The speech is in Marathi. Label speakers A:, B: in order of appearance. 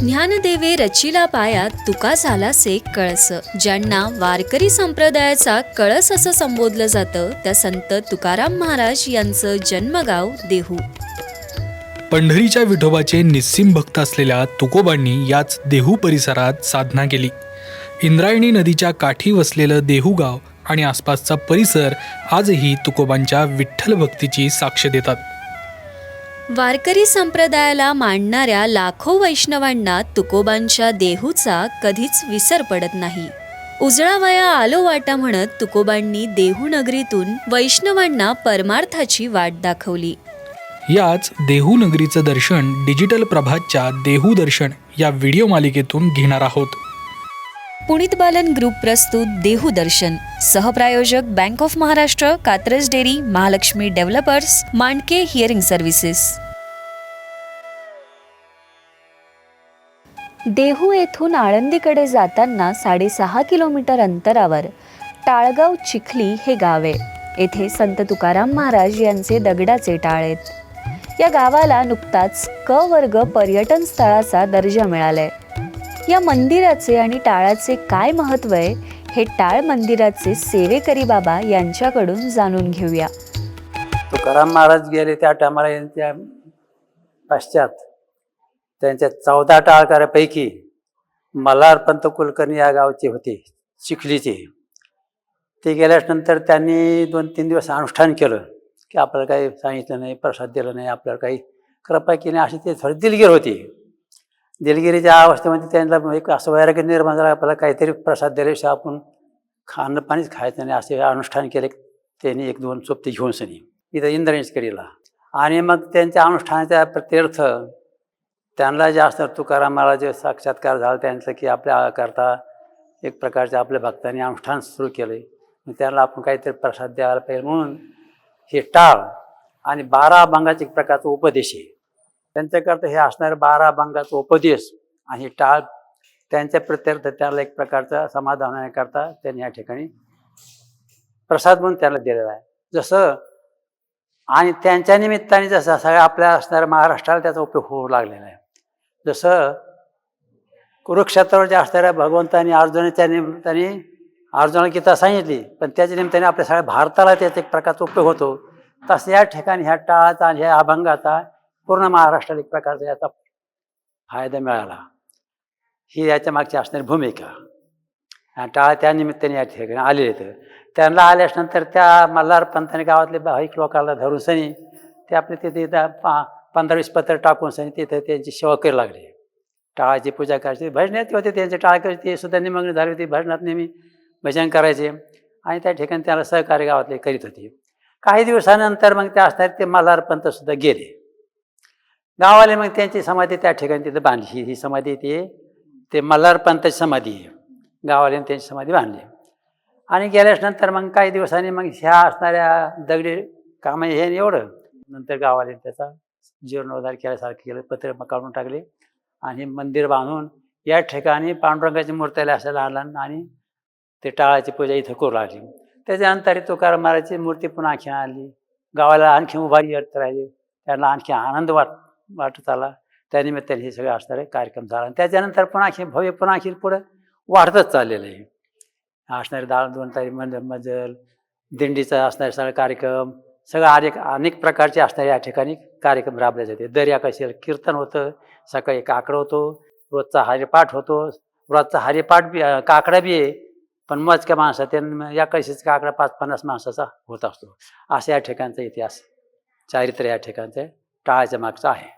A: ज्ञानदेवे रचिला पायात तुका झाला से कळस. ज्यांना वारकरी संप्रदायाचा कळस असं संबोधलं जातं त्या संत तुकाराम महाराज यांचं जन्मगाव देहू.
B: पंढरीच्या विठोबाचे निस्सीम भक्त असलेल्या तुकोबांनी याच देहू परिसरात साधना केली. इंद्रायणी नदीच्या काठी वसलेलं देहू गाव आणि आसपासचा परिसर आजही तुकोबांच्या विठ्ठल भक्तीची साक्ष देतात.
A: वारकरी संप्रदायाला मांडणाऱ्या लाखो वैष्णवांना तुकोबांच्या देहूचा कधीच विसर पडत नाही. उजळावया आलो वाटा म्हणत तुकोबांनी देहू नगरीतून वैष्णवांना परमार्थाची वाट दाखवली.
B: याच देहू नगरीचं दर्शन डिजिटल प्रभातच्या देहू दर्शन या व्हिडिओ मालिकेतून घेणार आहोत.
A: पुणित बालन ग्रुप प्रस्तुत देहू दर्शन. सहप्रायोजक bank of Maharashtra Katraj dairy Mahalakshmi developers Mandke hearing services Dehu येथून आळंदीकडे जाताना साडेसहा किलोमीटर अंतरावर टाळगाव चिखली हे गाव आहे. येथे संत तुकाराम महाराज यांचे दगडाचे टाळ आहेत. या गावाला नुकताच क वर्ग पर्यटन स्थळाचा दर्जा मिळालाय. या मंदिराचे आणि टाळाचे काय महत्त्व आहे हे टाळ मंदिराचे सेवेकरी बाबा यांच्याकडून जाणून घेऊया.
C: तुकाराम महाराज गेले त्या टायमाला यांच्या पश्चात. त्यांच्या चौदा टाळकऱ्यापैकी मल्हारपंत कुलकर्णी या गावचे होते चिखलीचे. ते गेल्यानंतर त्यांनी दोन तीन दिवस अनुष्ठान केलं की आपल्याला काही सांगितलं नाही प्रसाद दिला नाही आपल्याला काही कृपा केली नाही अशी ते थोडी दिलगीर होती. दिलगिरीच्या अवस्थेमध्ये त्यांना एक असं वैराग्य निर्माण झालं आपल्याला काहीतरी प्रसाद दिल्याशिवाय आपण खाणं पाणीच खायचं नाही असे अनुष्ठान केले त्यांनी एक दोन सोबती घेऊन सनी इथं इंद्रायणीकडीला आणि मग त्यांच्या अनुष्ठानाच्या प्रत्यर्थ त्यांना जास्त तुकाराम जे साक्षात्कार झाला त्यांचं की आपल्या करता एक प्रकारचे आपल्या भक्तांनी अनुष्ठान सुरू केले. मग त्यांना आपण काहीतरी प्रसाद द्यायला पाहिजे म्हणून हे टाळ आणि बारा अभंगाचे एक प्रकारचा उपदेश आहे. त्यांच्याकरता हे असणारे बारा अभंगाचा उपदेश आणि टाळ त्यांच्या प्रत्यर्थ त्याला एक प्रकारचा समाधानाकरता त्यांनी या ठिकाणी प्रसाद म्हणून त्याला दिलेला आहे. जसं आणि त्यांच्या निमित्ताने जसं सगळ्या आपल्या असणाऱ्या महाराष्ट्राला त्याचा उपयोग होऊ लागलेला आहे. जसं कुरुक्षेत्रावर जे असणाऱ्या भगवंतानी अर्जुनाच्या निमित्ताने अर्जुनाला गीता सांगितली पण त्याच्या निमित्ताने आपल्या सगळ्या भारताला त्याचा एक प्रकारचा उपयोग होतो. तसं या ठिकाणी ह्या टाळाचा आणि ह्या अभंगाचा पूर्ण महाराष्ट्राला एक प्रकारचा याचा फायदा मिळाला. ही याच्या मागची असणारी भूमिका. आणि टाळा त्या निमित्ताने या ठिकाणी आलेले तर त्यांना आल्याच्यानंतर त्या मल्हारपंताने गावातले भाविक लोकांना धरून सनी ते आपले तिथे पा पंधरा वीस पत्र टाकून सनी तिथं त्यांची सेवा करू लागली. टाळाची पूजा करायची. भजनात होते त्यांचे टाळ करायचे. ते सुद्धा निमग्न झाले होते. भजनात नेहमी भजन करायचे. आणि त्या ठिकाणी त्याला सहकार्य गावातले करीत होते. काही दिवसानंतर मग त्या असणारे ते मल्हार सुद्धा गेले. गावाले मग त्यांची समाधी त्या ठिकाणी तिथं बांधली. ही समाधी ती ते मल्हारपंताची समाधी आहे. गावाले त्यांची समाधी बांधली. आणि गेल्यानंतर मग काही दिवसांनी मग ह्या असणाऱ्या दगडी कामं हे एवढं. नंतर गावाले त्याचा जीर्णोद्धार केल्यासारखं केलं पत्र मग काढून टाकले. आणि मंदिर बांधून या ठिकाणी पांडुरंगाची मूर्तीला असं लहान आणि ते टाळाची पूजा इथं करू लागली. त्याच्यानंतर तुकाराम महाराजची मूर्ती पुन्हा आणखी आणली. गावाला आणखी उभारी येत राहिली. त्यांना आणखी आनंद वाट वाटत आला. त्यानिमित्ताने हे सगळे असणारे कार्यक्रम झाला. आणि त्याच्यानंतर पुन्हा आणखी भव्य पुन्हा अखेर पुढं वाढतच चाललेलं आहे. असणारे दाळ दोन तारीख मंजल मजल दिंडीचा असणारे सगळे कार्यक्रम सगळं अनेक अनेक प्रकारचे असणारे या ठिकाणी कार्यक्रम राबले जाते. दर्या कशी कीर्तन होतं सकाळी काकडं होतो रोजचा हरिपाठ होतो. रोजचा हरिपाठ बी काकडा बी आहे पण मोजक्या माणसात या कशीच काकडा पाच पन्नास माणसाचा होत असतो. असं या ठिकाणचा इतिहास चारित्र्य या ठिकाणचं टाळाच्या मागचं आहे.